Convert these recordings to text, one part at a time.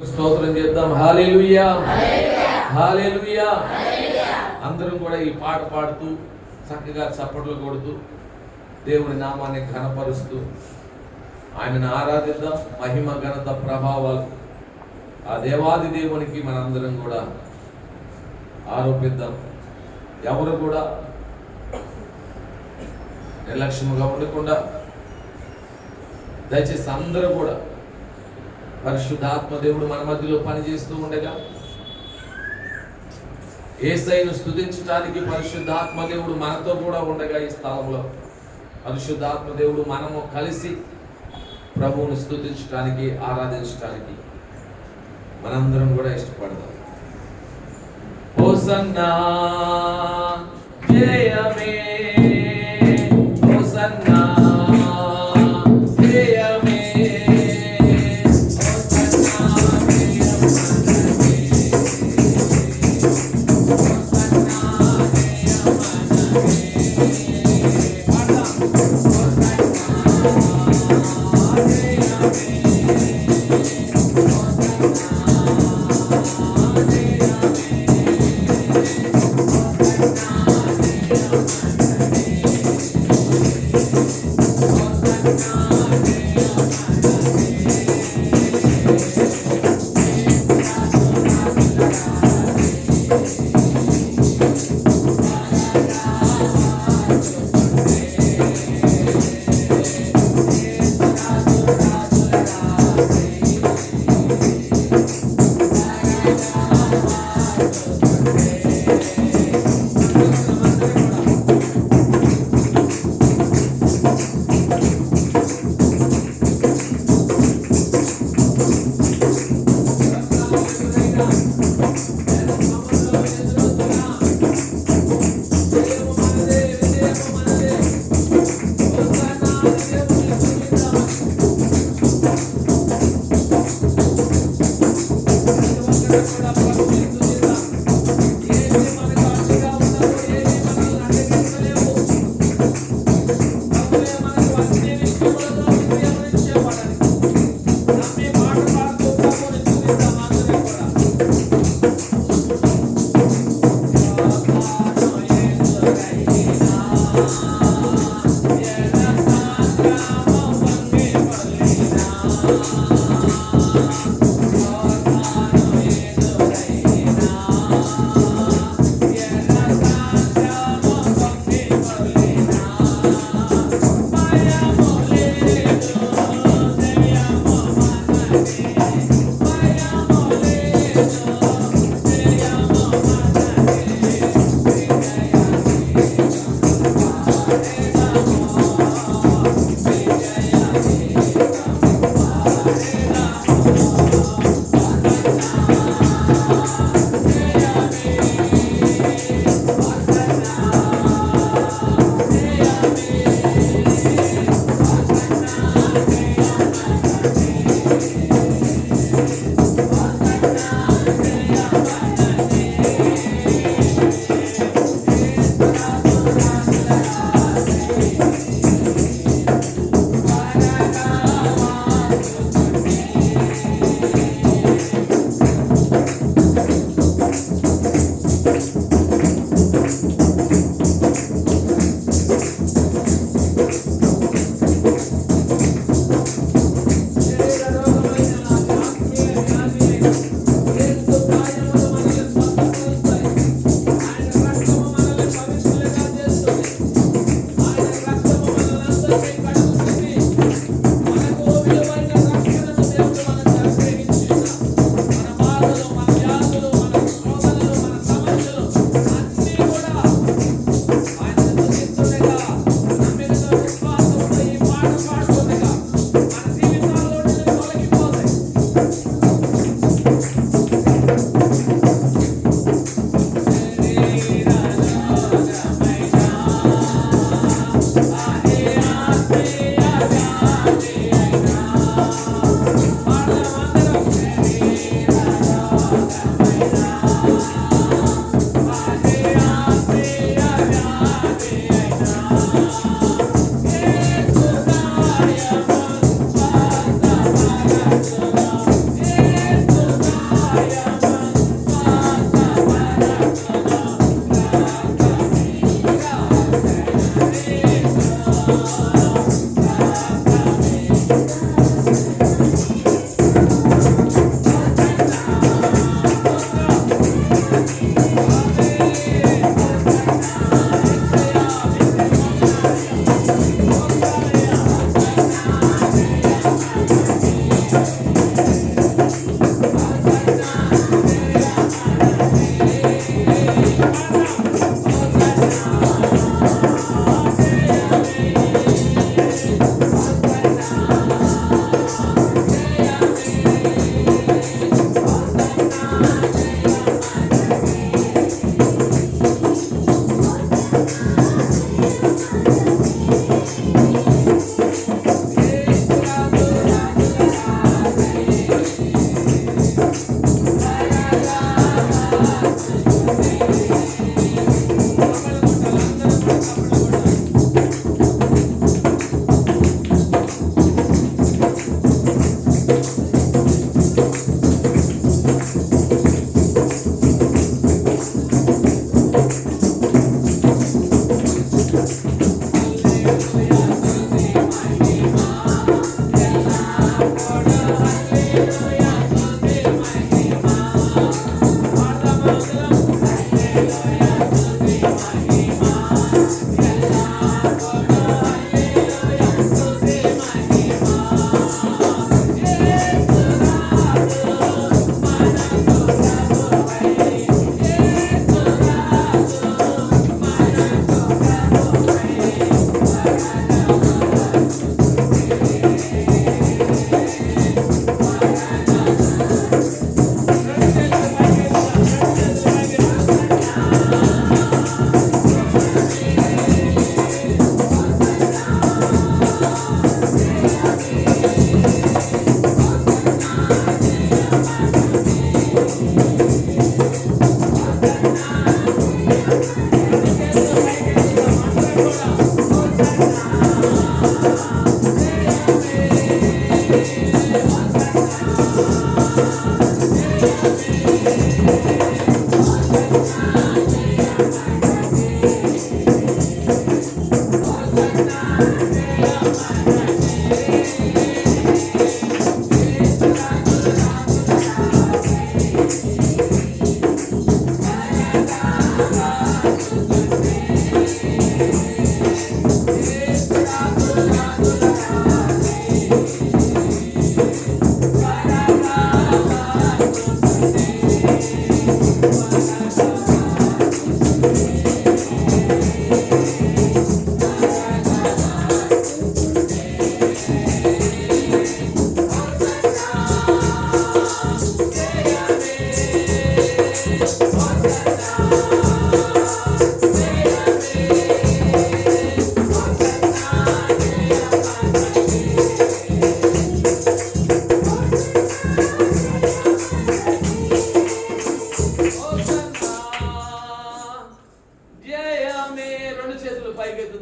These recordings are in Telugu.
స్తోత్రం చేద్దాం. హాలేలుయా. హాలేలుయా. అందరం కూడా ఈ పాట పాడుతూ చక్కగా చప్పట్లు కొడుతూ దేవుని నామాన్ని ఘనపరుస్తూ ఆయనను ఆరాధిద్దాం. మహిమ ఘనత ప్రభావాలు. ఆ దేవాది దేవునికి మనందరం కూడా ఆరోపిద్దాం. ఎవరు కూడా నిర్లక్ష్యముగా ఉండకుండా దయచేసి అందరూ కూడా పరిశుద్ధాత్మ దేవుడు మన మధ్యలో పనిచేస్తూ ఉండగా ఏసైను స్థుతించడానికి పరిశుద్ధాత్మ దేవుడు మనతో కూడా ఉండగా ఈ స్థలంలో. పరిశుద్ధాత్మ దేవుడు మనము కలిసి ప్రభువును స్థుతించడానికి ఆరాధించడానికి మనందరం కూడా ఇష్టపడదాం. హోసన్నా జయమే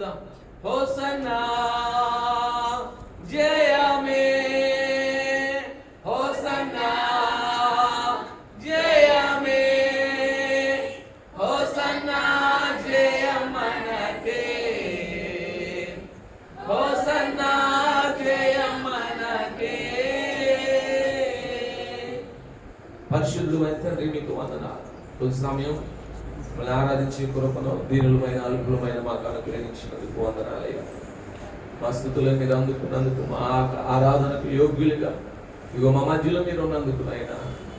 పైకెత్తుదాం హోసన్నా జయమే హోసన్నా జయమే హోసన్నా జయమనకే హోసన్నా జయమనకే పరిశుద్ధులు అయితే తండ్రి మీకు వందనాలు కొద్ది మిమ్మల్ని ఆరాధించే కృపను దీనులమైన అల్పులమైన మాకు అనుగ్రహించినందుకు వందనాలయ్యా. మా స్థుతులను మీరు అందుకున్నందుకు మా ఆరాధనకు యోగ్యులుగా ఇగో మా మధ్యలో మీరు ఉన్నందుకు నాయన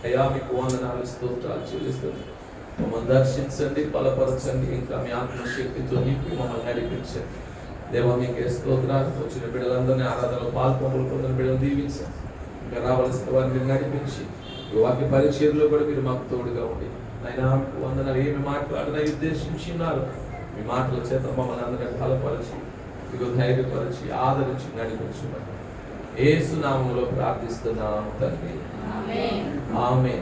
అయ్యా మీకు వందనాలు స్తోత్రాలు చెల్లిస్తుంది మమ్మల్ని దర్శించండి బలపరచండి ఇంకా మీ ఆత్మశక్తితో నింపి మమ్మల్ని నడిపించండి. దేవా మీకే స్తోత్రాలు. వచ్చిన బిడ్డలందరినీ ఆరాధనలో పాల్పొందులు పొందిన బిడ్డలు దీవించండి. ఇంకా రావాల్సిన వారిని నడిపించి ఈ వాక్య పరిచయంలో కూడా మీరు మాకు తోడుగా ఉండి ఆయన వందనాలు ఏమి మాట్లాడినా ఉద్దేశించినారు మీ మాటల చేత మమ్మల్ని అందరినీ బలపరిచి ఇదిగో ధైర్యపరిచి ఆదరించి నడిపించున్నాను ఏసునామంలో ప్రార్థిస్తున్నాము తండ్రి. ఆమె